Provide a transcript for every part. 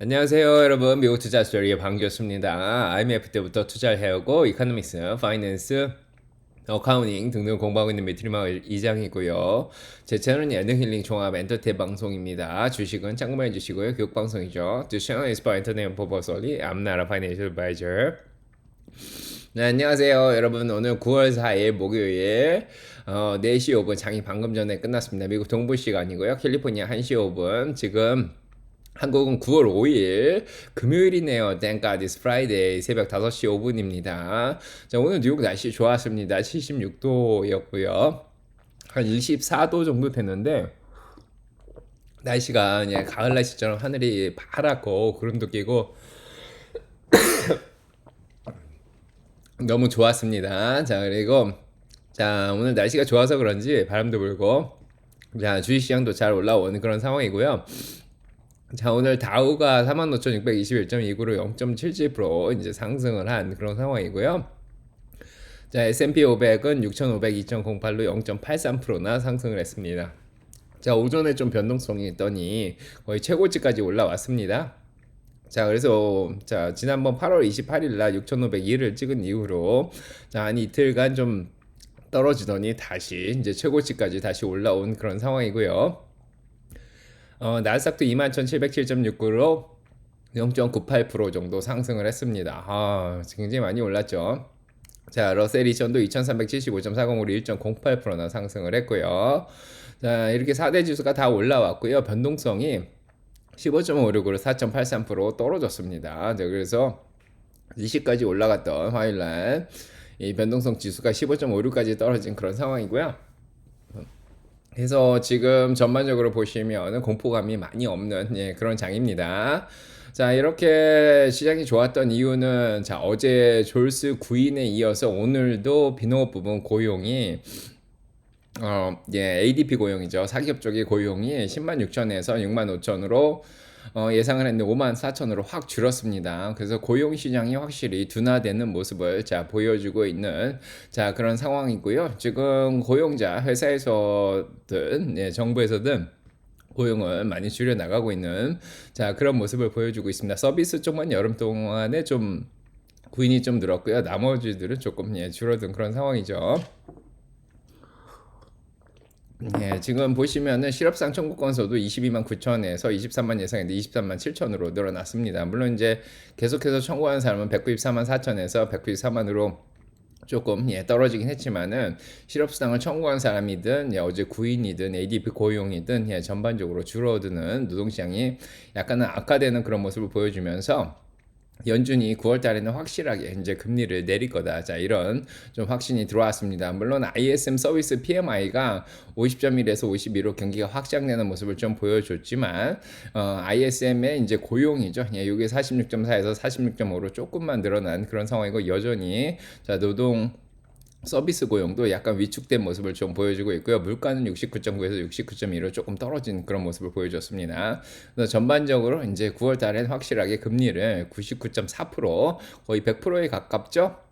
안녕하세요, 여러분. 미국 투자 스토리의 방교수입니다. IMF 때부터 투자를 해오고 이코노믹스, 파이낸스, 어카우닝 등등 공부하고 있는 매트리마을 이장이고요. 제 채널은 예능 힐링 종합 엔터테 방송입니다. 주식은 참고만 해주시고요. 교육 방송이죠. The channel is for entertainment purpose only. I'm not a financial advisor. 네, 안녕하세요. 여러분, 오늘 9월 4일 목요일 어, 4시 5분 장이 방금 전에 끝났습니다. 미국 동부 시간이고요. 캘리포니아 1시 5분 지금 한국은 9월 5일 금요일이네요. Thank God it's Friday. 새벽 5시 5분입니다. 자, 오늘 뉴욕 날씨 좋았습니다. 76도였고요. 한 24도 정도 됐는데 날씨가 그냥 가을 날씨처럼 하늘이 파랗고 구름도 끼고 너무 좋았습니다. 자, 그리고 자, 오늘 날씨가 좋아서 그런지 바람도 불고 자, 주식시장도 잘 올라오는 그런 상황이고요. 자, 오늘 다우가 45,621.29로 0.77% 이제 상승을 한 그런 상황이고요. 자, S&P 500은 6,502.08로 0.83%나 상승을 했습니다. 자, 오전에 좀 변동성이 있더니 거의 최고치까지 올라왔습니다. 자, 그래서 자, 지난번 8월 28일 날 6,502를 찍은 이후로 자, 한 이틀간 좀 떨어지더니 다시 이제 최고치까지 다시 올라온 그런 상황이고요. 어, 나스닥도 21,707.69로 0.98% 정도 상승을 했습니다. 아, 굉장히 많이 올랐죠. 자, 러셀 이션도 2375.40으로 1.08%나 상승을 했고요. 자, 이렇게 4대 지수가 다 올라왔고요. 변동성이 15.56으로 4.83% 떨어졌습니다. 자, 그래서 20까지 올라갔던 화요일 날 이 변동성 지수가 15.56까지 떨어진 그런 상황이고요. 그래서 지금 전반적으로 보시면 공포감이 많이 없는 예, 그런 장입니다. 자, 이렇게 시장이 좋았던 이유는 자, 어제 졸스 9인에 이어서 오늘도 비농업 부분 고용이 어, 예, ADP 고용이죠. 사기업 쪽의 고용이 10만 6천에서 6만 5천으로 어, 예상을 했는데 5만 4천으로 확 줄었습니다. 그래서 고용 시장이 확실히 둔화되는 모습을 자 보여주고 있는 자 그런 상황이고요. 지금 고용자 회사에서든 예, 정부에서든 고용을 많이 줄여 나가고 있는 자 그런 모습을 보여주고 있습니다. 서비스 쪽만 여름 동안에 좀 구인이 좀 늘었고요. 나머지들은 조금 예, 줄어든 그런 상황이죠. 예, 지금 보시면은 실업상 청구 건수도 22만 9천에서 23만 예상인데 23만 7천으로 늘어났습니다. 물론 이제 계속해서 청구하는 사람은 194만 4천에서 194만으로 조금 예, 떨어지긴 했지만은 실업수당을 청구한 사람이든 예, 어제 구인이든 ADP 고용이든 예, 전반적으로 줄어드는 노동시장이 약간은 악화되는 그런 모습을 보여주면서 연준이 9월 달에는 확실하게 이제 금리를 내릴 거다. 자, 이런 좀 확신이 들어왔습니다. 물론 ISM 서비스 PMI가 50.1에서 52로 경기가 확장되는 모습을 좀 보여줬지만, 어, ISM의 이제 고용이죠. 예, 이게 46.4에서 46.5로 조금만 늘어난 그런 상황이고, 여전히 자, 노동 서비스 고용도 약간 위축된 모습을 좀 보여주고 있고요. 물가는 69.9에서 69.2로 조금 떨어진 그런 모습을 보여줬습니다. 전반적으로 이제 9월 달엔 확실하게 금리를 99.4% 거의 100%에 가깝죠.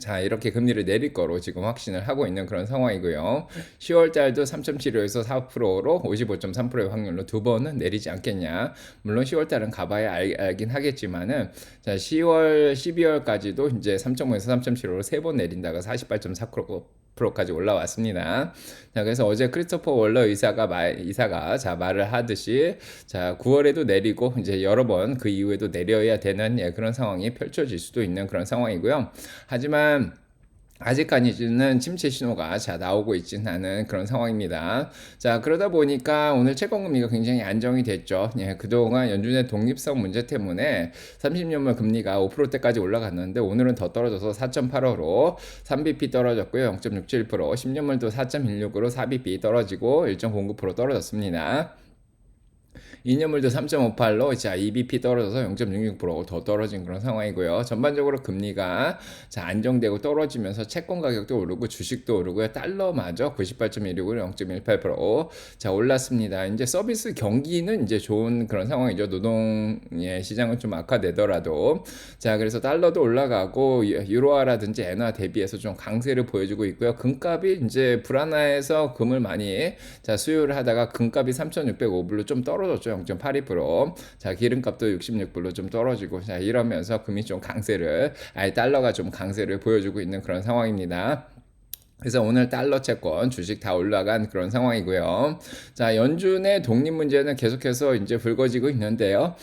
자, 이렇게 금리를 내릴 거로 지금 확신을 하고 있는 그런 상황이고요. 10월 달도 3.75에서 4%로 55.3%의 확률로 두 번은 내리지 않겠냐. 물론 10월 달은 가봐야 알, 알긴 하겠지만은 자, 10월, 12월까지도 이제 3.5에서 3.75로 세 번 내린다가 48.4% 까지 올라왔습니다. 자, 그래서 어제 크리스토퍼 월러 의사가 말, 이사가 자, 말을 하듯이 자, 9월에도 내리고 이제 여러 번 그 이후에도 내려야 되는 예, 그런 상황이 펼쳐질 수도 있는 그런 상황이고요. 하지만 아직까지는 침체 신호가 자 나오고 있지는 않은 그런 상황입니다. 자 그러다 보니까 오늘 채권금리가 굉장히 안정이 됐죠. 예, 그동안 연준의 독립성 문제 때문에 30년물 금리가 5%대까지 올라갔는데 오늘은 더 떨어져서 4.85로 3bp 떨어졌고요. 0.67% 10년물도 4.16으로 4bp 떨어지고 1.09% 떨어졌습니다. 2년물도 3.58로 자 EBP 떨어져서 0.66%더 떨어진 그런 상황이고요. 전반적으로 금리가 자 안정되고 떨어지면서 채권 가격도 오르고 주식도 오르고요. 달러마저 98.16으로 0.18%자 올랐습니다. 이제 서비스 경기는 이제 좋은 그런 상황이죠. 노동의 시장은 좀 악화되더라도 자 그래서 달러도 올라가고 유로화라든지 엔화 대비해서 좀 강세를 보여주고 있고요. 금값이 이제 불안해서 금을 많이 자 수요를 하다가 금값이 3,605불로 좀 떨어졌죠. 떨어졌죠. 0.82%. 자, 기름값도 66불로 좀 떨어지고 자, 이러면서 금이 좀 강세를 아니 달러가 좀 강세를 보여주고 있는 그런 상황입니다. 그래서 오늘 달러 채권 주식 다 올라간 그런 상황이고요. 자, 연준의 독립 문제는 계속해서 이제 불거지고 있는데요.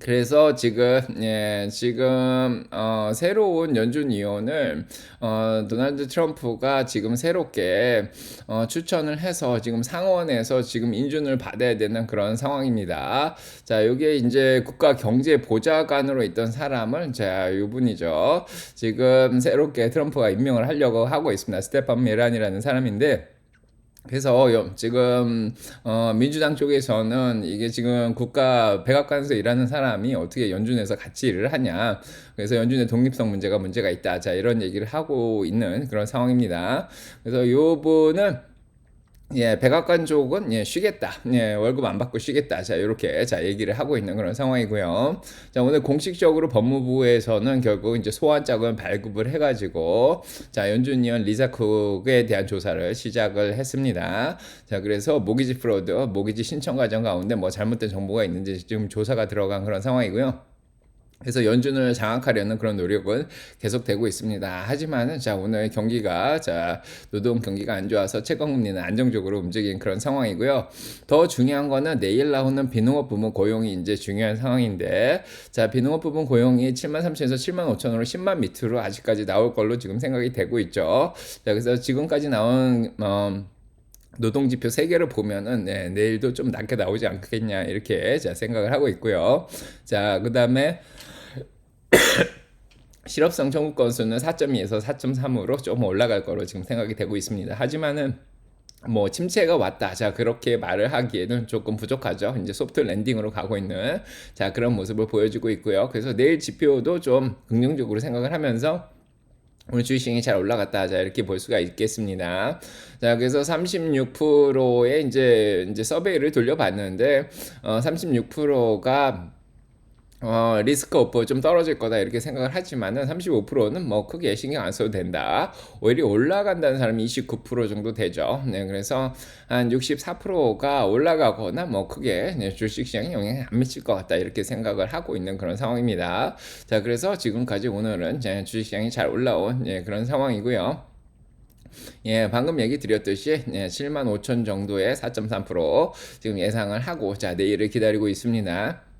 그래서 지금 예 지금 어 새로운 연준 위원을 어 도널드 트럼프가 지금 새롭게 어 추천을 해서 지금 상원에서 지금 인준을 받아야 되는 그런 상황입니다. 자, 여기에 이제 국가 경제 보좌관으로 있던 사람을 자, 이분이죠. 지금 새롭게 트럼프가 임명을 하려고 하고 있습니다. 스테판 메란이라는 사람인데 그래서 지금 어 민주당 쪽에서는 이게 지금 국가 백악관에서 일하는 사람이 어떻게 연준에서 같이 일을 하냐. 그래서 연준의 독립성 문제가 문제가 있다. 자, 이런 얘기를 하고 있는 그런 상황입니다. 그래서 요 분은 예, 백악관 쪽은 예, 쉬겠다. 예, 월급 안 받고 쉬겠다. 자, 이렇게 자 얘기를 하고 있는 그런 상황이고요. 자, 오늘 공식적으로 법무부에서는 결국 이제 소환장을 발급을 해가지고 자 연준위원 리자쿡에 대한 조사를 시작을 했습니다. 자, 그래서 모기지 프로드, 모기지 신청 과정 가운데 뭐 잘못된 정보가 있는지 지금 조사가 들어간 그런 상황이고요. 그래서 연준을 장악하려는 그런 노력은 계속되고 있습니다. 하지만은 자 오늘 경기가 자 노동 경기가 안 좋아서 채권금리는 안정적으로 움직인 그런 상황이고요. 더 중요한 거는 내일 나오는 비농업 부문 고용이 이제 중요한 상황인데 자 비농업 부문 고용이 7만 3천에서 7만 5천으로 10만 밑으로 아직까지 나올 걸로 지금 생각이 되고 있죠. 자 그래서 지금까지 나온 어, 노동 지표 세 개를 보면은 네, 내일도 좀 낮게 나오지 않겠냐 이렇게 자 생각을 하고 있고요. 자 그다음에 실업성 청구 건수는 4.2에서 4.3으로 좀 올라갈 거로 지금 생각이 되고 있습니다. 하지만은 뭐 침체가 왔다. 자 그렇게 말을 하기에는 조금 부족하죠. 이제 소프트 랜딩으로 가고 있는 자 그런 모습을 보여주고 있고요. 그래서 내일 지표도 좀 긍정적으로 생각을 하면서 오늘 주식시장이 잘 올라갔다. 자, 이렇게 볼 수가 있겠습니다. 자, 그래서 36%의 이제, 이제 서베이를 돌려봤는데, 어, 36%가 어, 리스크 오프 좀 떨어질 거다 이렇게 생각을 하지만은 35%는 뭐 크게 신경 안 써도 된다. 오히려 올라간다는 사람이 29% 정도 되죠. 네, 그래서 한 64%가 올라가거나 뭐 크게 네, 주식 시장에 영향이 안 미칠 것 같다 이렇게 생각을 하고 있는 그런 상황입니다. 자, 그래서 지금까지 오늘은 주식 시장이 잘 올라온 예, 그런 상황이고요. 예, 방금 얘기 드렸듯이 예, 7만 5천 정도의 4.3% 지금 예상을 하고 자, 내일을 기다리고 있습니다.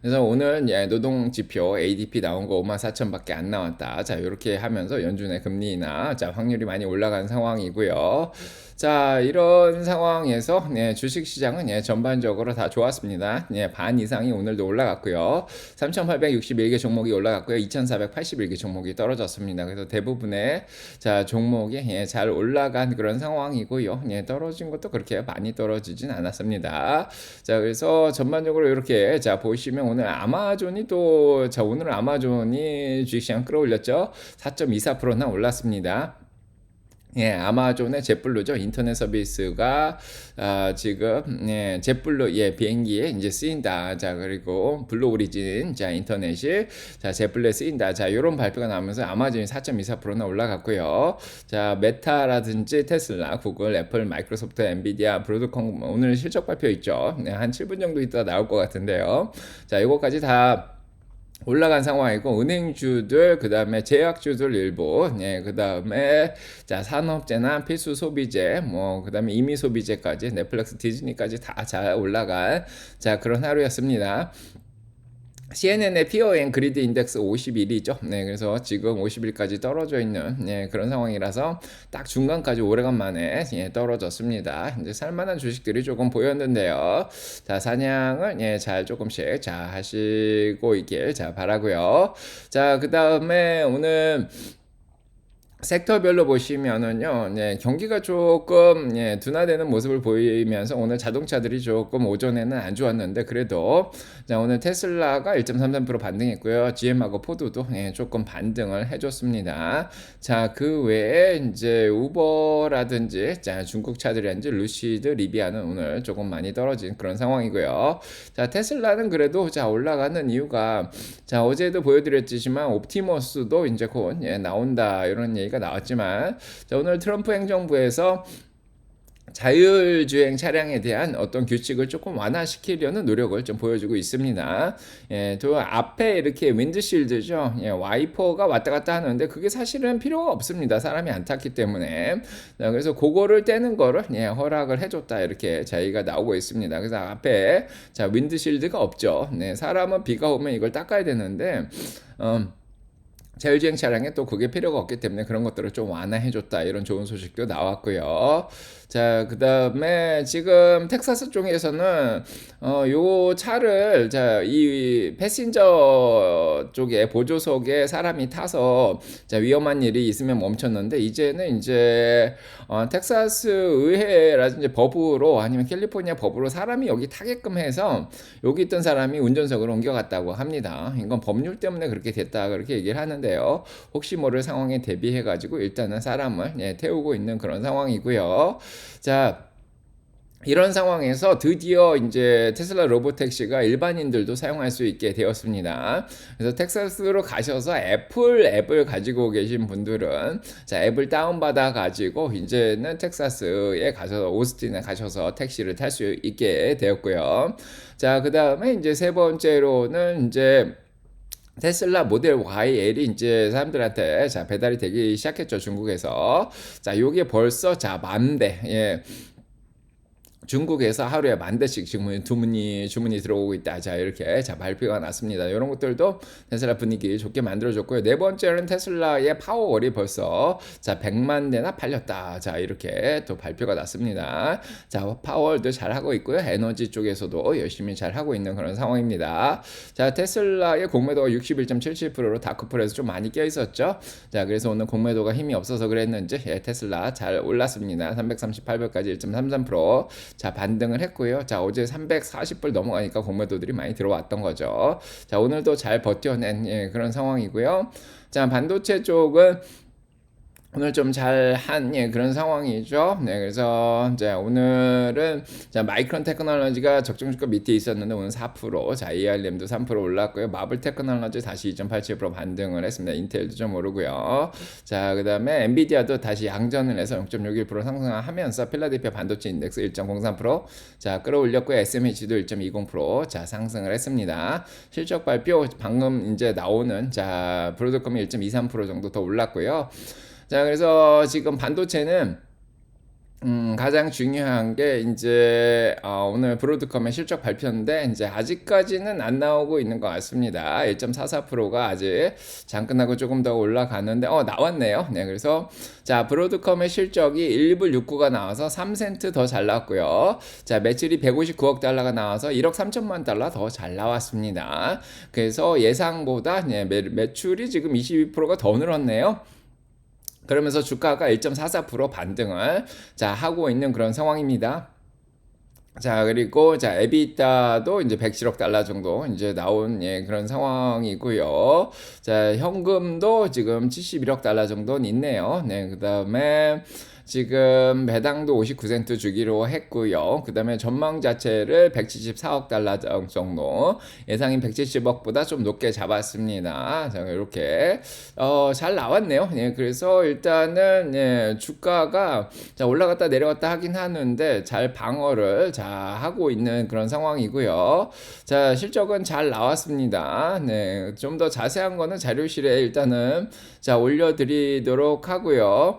그래서 오늘 예, 노동 지표 ADP 나온 거 5만 4천밖에 안 나왔다. 자, 이렇게 하면서 연준의 금리나 자, 확률이 많이 올라간 상황이고요. 자, 이런 상황에서 네, 주식 시장은 예, 전반적으로 다 좋았습니다. 예, 반 이상이 오늘도 올라갔고요. 3,861개 종목이 올라갔고요. 2,481개 종목이 떨어졌습니다. 그래서 대부분의 자, 종목이 예, 잘 올라간 그런 상황이고요. 예, 떨어진 것도 그렇게 많이 떨어지진 않았습니다. 자, 그래서 전반적으로 이렇게 자, 보시면 오늘 아마존이 또 자, 오늘 아마존이 주식 시장 끌어올렸죠. 4.24%나 올랐습니다. 예, 아마존의 제플루죠. 인터넷 서비스가 아, 지금 예, 제플루 예, 비행기에 이제 쓰인다. 자, 그리고 블루 오리진 자, 인터넷이 자, 제플루에 쓰인다. 자, 요런 발표가 나오면서 아마존이 4.24%나 올라갔고요. 자, 메타라든지 테슬라, 구글, 애플, 마이크로소프트, 엔비디아, 브로드컴 오늘 실적 발표 있죠. 네, 한 7분 정도 있다 나올 것 같은데요. 자, 요거까지 다 올라간 상황이고 은행주들 그다음에 제약주들 일부 예 그다음에 자 산업재나 필수 소비재 뭐 그다음에 임의 소비재까지 넷플릭스 디즈니까지 다 잘 올라간 자 그런 하루였습니다. CNN의 피어앤 그리드 인덱스 51이죠. 네, 그래서 지금 50일까지 떨어져 있는 네, 그런 상황이라서 딱 중간까지 오래간만에 예, 떨어졌습니다. 이제 살만한 주식들이 조금 보였는데요. 자, 사냥을 예, 잘 조금씩 자 하시고 있길 자 바라고요. 자, 그 다음에 오늘 섹터별로 보시면은요, 네, 경기가 조금 예, 둔화되는 모습을 보이면서 오늘 자동차들이 조금 오전에는 안 좋았는데 그래도 자, 오늘 테슬라가 1.33% 반등했고요. GM하고 포드도 예, 조금 반등을 해줬습니다. 자, 그 외에 이제 우버라든지 자, 중국 차들이란지 루시드, 리비아는 오늘 조금 많이 떨어진 그런 상황이고요. 자, 테슬라는 그래도 자 올라가는 이유가 자 어제도 보여드렸지만 옵티머스도 이제 곧 예, 나온다 이런 얘기. 얘기가 나왔지만 자, 오늘 트럼프 행정부에서 자율주행 차량에 대한 어떤 규칙을 조금 완화시키려는 노력을 좀 보여주고 있습니다. 예, 또 앞에 이렇게 윈드실드죠. 예, 와이퍼가 왔다 갔다 하는데 그게 사실은 필요가 없습니다. 사람이 안 탔기 때문에. 자, 그래서 그거를 떼는 거를 예, 허락을 해줬다 이렇게 자기가 나오고 있습니다. 그래서 앞에 자 윈드실드가 없죠. 네, 사람은 비가 오면 이걸 닦아야 되는데. 음, 자율주행 차량에 또 그게 필요가 없기 때문에 그런 것들을 좀 완화해줬다 이런 좋은 소식도 나왔고요. 자, 그 다음에 지금 텍사스 쪽에서는 어, 요 차를 자, 이 패신저 쪽에 보조석에 사람이 타서 자, 위험한 일이 있으면 멈췄는데 이제는 이제 어, 텍사스 의회라든지 법으로 아니면 캘리포니아 법으로 사람이 여기 타게끔 해서 여기 있던 사람이 운전석으로 옮겨갔다고 합니다. 이건 법률 때문에 그렇게 됐다 그렇게 얘기를 하는데요. 혹시 모를 상황에 대비해 가지고 일단은 사람을 예, 태우고 있는 그런 상황이고요. 자, 이런 상황에서 드디어 이제 테슬라 로보택시가 일반인들도 사용할 수 있게 되었습니다. 그래서 텍사스로 가셔서 애플 앱을 가지고 계신 분들은 자, 앱을 다운받아 가지고 이제는 텍사스에 가셔서 오스틴에 가셔서 택시를 탈 수 있게 되었고요. 자, 그 다음에 이제 세 번째로는 이제 테슬라 모델 YL이 이제 사람들한테 자 배달이 되기 시작했죠 중국에서. 자 요게 벌써 자 만대. 예 중국에서 하루에 만 대씩 주문, 주문이, 주문이 들어오고 있다. 자, 이렇게 자, 발표가 났습니다. 이런 것들도 테슬라 분위기 좋게 만들어줬고요. 네 번째는 테슬라의 파워월이 벌써 자, 100만 대나 팔렸다. 자, 이렇게 또 발표가 났습니다. 자, 파워월도 잘 하고 있고요. 에너지 쪽에서도 열심히 잘 하고 있는 그런 상황입니다. 자, 테슬라의 공매도가 61.77%로 다크풀에서 좀 많이 껴 있었죠. 자, 그래서 오늘 공매도가 힘이 없어서 그랬는지 예, 테슬라 잘 올랐습니다. 338불까지 1.33%. 자, 반등을 했고요. 자, 어제 340불 넘어가니까 공매도들이 많이 들어왔던 거죠. 자, 오늘도 잘 버텨낸 예, 그런 상황이고요. 자, 반도체 쪽은 오늘 좀 잘한 예, 그런 상황이죠. 네, 그래서 이제 오늘은 자, 마이크론 테크놀로지가 적정 주가 밑에 있었는데 오늘 4%, 자, ARM도 3% 올랐고요. 마블 테크놀로지 다시 2.87% 반등을 했습니다. 인텔도 좀 오르고요. 자, 그다음에 엔비디아도 다시 양전을 해서 0.61% 상승하면서 필라델피아 반도체 인덱스 1.03%, 자, 끌어올렸고요. SMH도 1.20% 자, 상승을 했습니다. 실적 발표 방금 이제 나오는 자, 브로드컴이 1.23% 정도 더 올랐고요. 자, 그래서 지금 반도체는 음, 가장 중요한 게 이제 어, 오늘 브로드컴의 실적 발표인데 이제 아직까지는 안 나오고 있는 것 같습니다. 1.44%가 아직 잠깐하고 조금 더 올라가는데 어 나왔네요. 네, 그래서 자 브로드컴의 실적이 1불 6구가 나와서 3센트 더 잘 나왔고요. 자 매출이 159억 달러가 나와서 1억 3천만 달러 더 잘 나왔습니다. 그래서 예상보다 네, 매, 매출이 지금 22%가 더 늘었네요. 그러면서 주가가 1.44% 반등을 자 하고 있는 그런 상황입니다. 자 그리고 자 에비타도 이제 107억 달러 정도 이제 나온 예 그런 상황이고요. 자 현금도 지금 71억 달러 정도는 있네요. 네 그다음에 지금 배당도 59센트 주기로 했고요. 그 다음에 전망 자체를 174억 달러 정도 예상인 170억보다 좀 높게 잡았습니다. 자, 이렇게 어, 잘 나왔네요. 예, 그래서 일단은 예, 주가가 자, 올라갔다 내려갔다 하긴 하는데 잘 방어를 자, 하고 있는 그런 상황이고요. 자, 실적은 잘 나왔습니다. 네, 좀 더 자세한 거는 자료실에 일단은 자, 올려드리도록 하고요.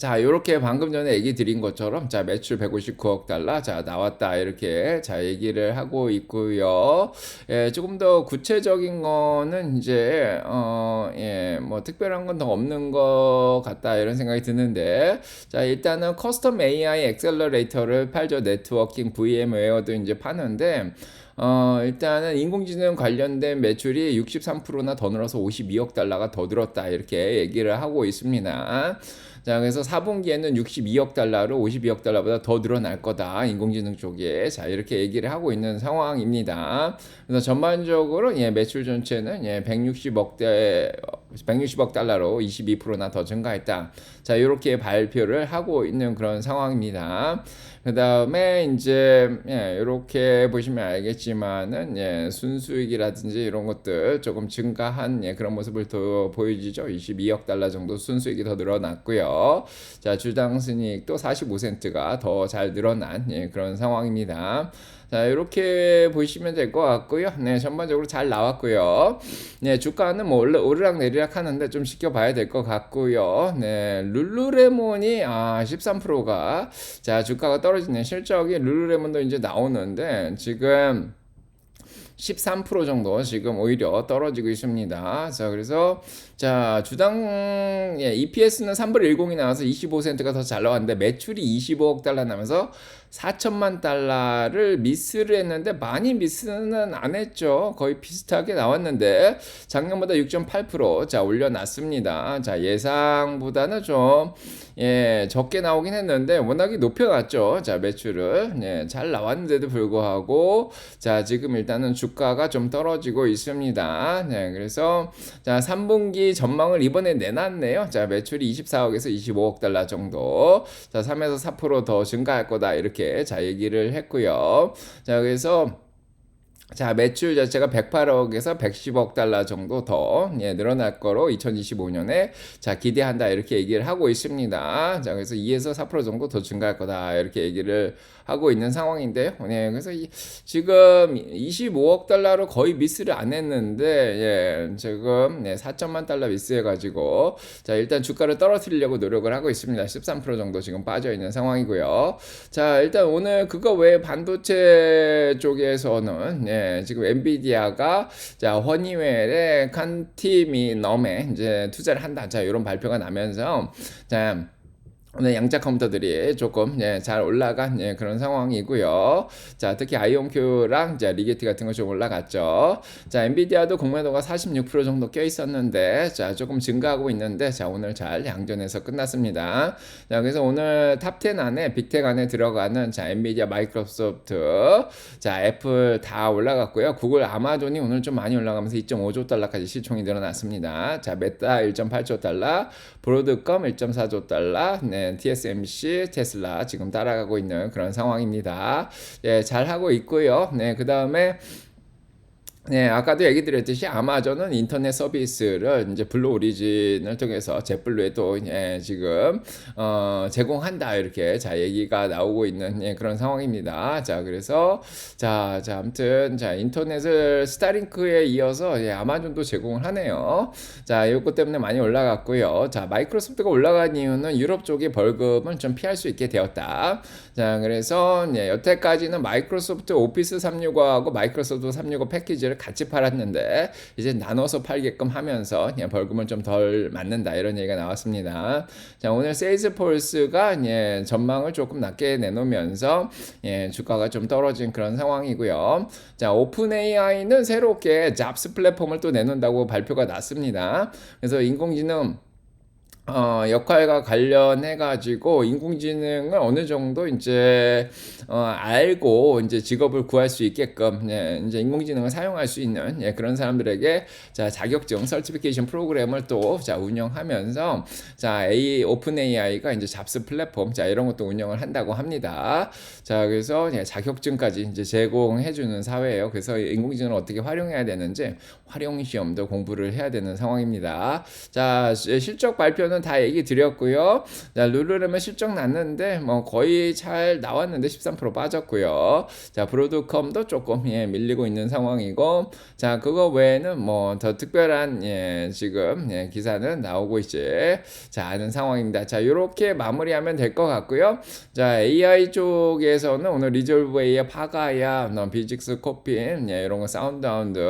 자, 이렇게 방금 전에 얘기 드린 것처럼 자, 매출 159억 달러 자, 나왔다. 이렇게 자, 얘기를 하고 있고요. 예, 조금 더 구체적인 거는 이제 어, 예, 뭐 특별한 건 더 없는 것 같다. 이런 생각이 드는데 자, 일단은 커스텀 AI 엑셀러레이터를 팔죠. 네트워킹 VM웨어도 이제 파는데 어, 일단은 인공지능 관련된 매출이 63%나 더 늘어서 52억 달러가 더 늘었다. 이렇게 얘기를 하고 있습니다. 자, 그래서 4분기에는 62억 달러로 52억 달러보다 더 늘어날 거다. 인공지능 쪽에. 자, 이렇게 얘기를 하고 있는 상황입니다. 그래서 전반적으로 예, 매출 전체는 예, 160억 대 160억 달러로 22%나 더 증가했다. 자, 이렇게 발표를 하고 있는 그런 상황입니다. 그 다음에 이제 예, 이렇게 보시면 알겠지만은 예, 순수익이라든지 이런 것들 조금 증가한 예, 그런 모습을 더 보여지죠. 22억 달러 정도 순수익이 더 늘어났고요. 자, 주당 순이익도 45센트가 더 잘 늘어난 예, 그런 상황입니다. 자, 이렇게 보시면 될 것 같고요. 네, 전반적으로 잘 나왔고요. 네, 주가는 뭐 오르락 내리락 하는데 좀 지켜봐야 될 것 같고요. 네, 룰루레몬이 아 13%가 자 주가가 떨어지네. 실적이 룰루레몬도 이제 나오는데 지금 13% 정도 지금 오히려 떨어지고 있습니다. 자, 그래서 자, 주당 예, EPS는 3불 10이 나와서 25센트가 더 잘 나왔는데 매출이 25억 달러 나면서 4천만 달러를 미스를 했는데 많이 미스는 안 했죠. 거의 비슷하게 나왔는데 작년보다 6.8% 자, 올려놨습니다. 자, 예상보다는 좀 예, 적게 나오긴 했는데 워낙에 높여놨죠. 자, 매출을. 예, 잘 나왔는데도 불구하고 자, 지금 일단은 주가가 좀 떨어지고 있습니다. 네, 그래서 자, 3분기 전망을 이번에 내놨네요. 자, 매출이 24억에서 25억 달러 정도. 자, 3에서 4%더 증가할 거다. 이렇게 자, 얘기를 했고요. 자, 그래서 자, 매출 자체가 108억에서 110억 달러 정도 더 예, 늘어날 거로 2025년에 자, 기대한다 이렇게 얘기를 하고 있습니다. 자, 그래서 2에서 4% 정도 더 증가할 거다 이렇게 얘기를 하고 있는 상황인데요. 네, 그래서 이, 지금 25억 달러로 거의 미스를 안 했는데 예, 지금 네, 4천만 달러 미스해 가지고 자, 일단 주가를 떨어뜨리려고 노력을 하고 있습니다. 13% 정도 지금 빠져 있는 상황이고요. 자, 일단 오늘 그거 외에 반도체 쪽에서는 예, 지금 엔비디아가 자 허니웰의 칸티미넘에 이제 투자를 한다. 자 이런 발표가 나면서 자 오늘 양자 컴퓨터들이 조금 예, 잘 올라간 예, 그런 상황이고요. 자, 특히 아이온큐랑 자, 리게티 같은 거 좀 올라갔죠. 자, 엔비디아도 공매도가 46% 정도 껴 있었는데 자, 조금 증가하고 있는데 자, 오늘 잘 양전에서 끝났습니다. 자, 그래서 오늘 탑10 안에 빅텍 안에 들어가는 자, 엔비디아, 마이크로소프트, 자, 애플 다 올라갔고요. 구글, 아마존이 오늘 좀 많이 올라가면서 2.5조 달러까지 시총이 늘어났습니다. 자, 메타 1.8조 달러, 브로드컴 1.4조 달러, 네, TSMC, 테슬라 지금 따라가고 있는 그런 상황입니다. 예, 잘 하고 있고요. 네, 그 다음에 네, 아까도 얘기 드렸듯이 아마존은 인터넷 서비스를 이제 블루 오리진을 통해서 제블루에도 예, 지금 어, 제공한다 이렇게 자 얘기가 나오고 있는 예, 그런 상황입니다. 자, 그래서 자, 자 아무튼 자 인터넷을 스타링크에 이어서 예, 아마존도 제공을 하네요. 자, 이것 때문에 많이 올라갔고요. 자, 마이크로소프트가 올라간 이유는 유럽 쪽의 벌금을 좀 피할 수 있게 되었다. 자, 그래서 예, 여태까지는 마이크로소프트 오피스 365하고 마이크로소프트 365 패키지를 같이 팔았는데 이제 나눠서 팔게끔 하면서 예, 벌금을 좀 덜 맞는다 이런 얘기가 나왔습니다. 자, 오늘 세일즈폴스가 예, 전망을 조금 낮게 내놓으면서 예, 주가가 좀 떨어진 그런 상황이고요. 자, 오픈 AI는 새롭게 잡스 플랫폼을 또 내놓는다고 발표가 났습니다. 그래서 인공지능 어, 역할과 관련해 가지고 인공지능을 어느 정도 이제 어, 알고 이제 직업을 구할 수 있게끔 예, 이제 인공지능을 사용할 수 있는 예, 그런 사람들에게 자 자격증 설티피케이션 프로그램을 또자 운영하면서 자 A 오픈 AI가 이제 잡스 플랫폼 자 이런 것도 운영을 한다고 합니다. 자 그래서 예, 자격증까지 이제 제공해 주는 사회예요. 그래서 인공지능을 어떻게 활용해야 되는지 활용 시험도 공부를 해야 되는 상황입니다. 자 실적 발표는 부분은 다 얘기 드렸고요. 자, 룰루렘은 실적 났는데 뭐 거의 잘 나왔는데 13% 빠졌고요. 자, 브로드컴도 조금 예, 밀리고 있는 상황이고 자, 그거 외에는 뭐 더 특별한 예, 지금 예, 기사는 나오고 있지. 자, 아는 상황입니다. 자, 요렇게 마무리하면 될 것 같고요. 자, AI 쪽에서는 오늘 리졸브 AI 파가야, 너 비직스 코핀 예, 이런 거 사운드하운드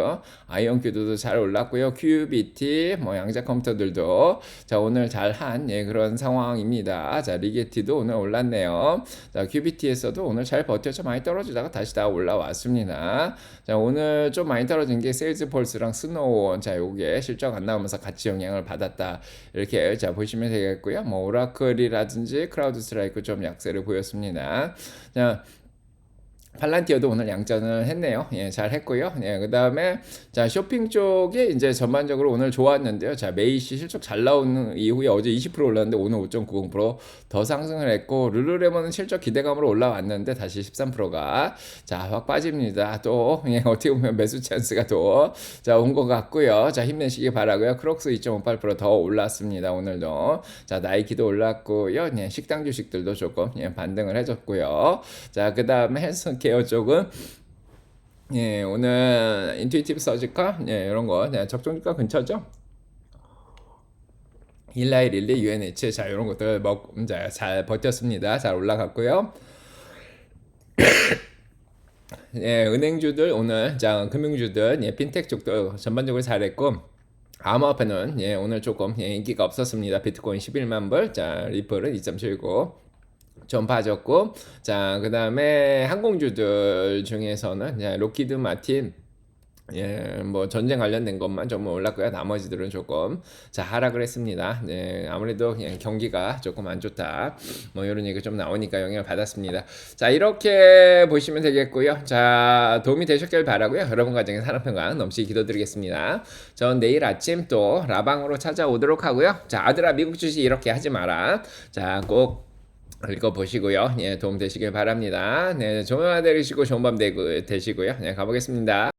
아이언큐도 잘 올랐고요. QBT 뭐 양자 컴퓨터들도 자, 오늘 잘 잘한 예, 그런 상황입니다. 자, 리게티도 오늘 올랐네요. 자, 큐비티에서도 오늘 잘 버텨서 많이 떨어지다가 다시 다 올라왔습니다. 자, 오늘 좀 많이 떨어진 게 세일즈폴스랑 스노우원. 자, 요게 실적 안 나오면서 같이 영향을 받았다. 이렇게 자, 보시면 되겠고요. 뭐 오라클이라든지 크라우드 스트라이크 좀 약세를 보였습니다. 자, 팔란티어도 오늘 양전을 했네요. 예, 잘 했고요. 예, 그 다음에 자 쇼핑 쪽이 이제 전반적으로 오늘 좋았는데요. 자 메이시 실적 잘 나오는 이후에 어제 20% 올랐는데 오늘 5.90%더 상승을 했고 룰루레몬은 실적 기대감으로 올라왔는데 다시 13%가 자 확 빠집니다. 또 예, 어떻게 보면 매수 찬스가 또 자 온 것 같고요. 자 힘내시기 바라고요. 크록스 2.58%더 올랐습니다. 오늘도 자 나이키도 올랐고요. 예, 식당 주식들도 조금 예, 반등을 해줬고요. 자 그 다음에 헬스 케어 쪽은 예, 오늘 인투이티브 서지컬 예, 이런 거 네, 적정주가 근처죠. 일라이 릴리 UNH 자 이런 것들 먹, 자, 잘 버텼습니다. 잘 올라갔고요. 예, 은행주들 오늘 자 금융주들 예, 핀텍 쪽도 전반적으로 잘했고 암호화폐는 예, 오늘 조금 예, 인기가 없었습니다. 비트코인 11만 불, 자 리플은 2.79. 좀 빠졌고 자 그다음에 항공주들 중에서는 예, 로키드 마틴 예, 뭐 전쟁 관련된 것만 좀 올랐고요. 나머지들은 조금 자 하락을 했습니다. 예, 아무래도 예, 경기가 조금 안 좋다. 뭐 이런 얘기 좀 나오니까 영향을 받았습니다. 자 이렇게 보시면 되겠고요. 자 도움이 되셨길 바라고요. 여러분 가정의 산업평강 넘치게 기도드리겠습니다. 전 내일 아침 또 라방으로 찾아오도록 하고요. 자 아들아 미국 주식 이렇게 하지 마라. 자꼭 읽어보시고요. 예, 도움 되시길 바랍니다. 네, 좋은 하루 되시고 좋은 밤 되시고요. 네, 가보겠습니다.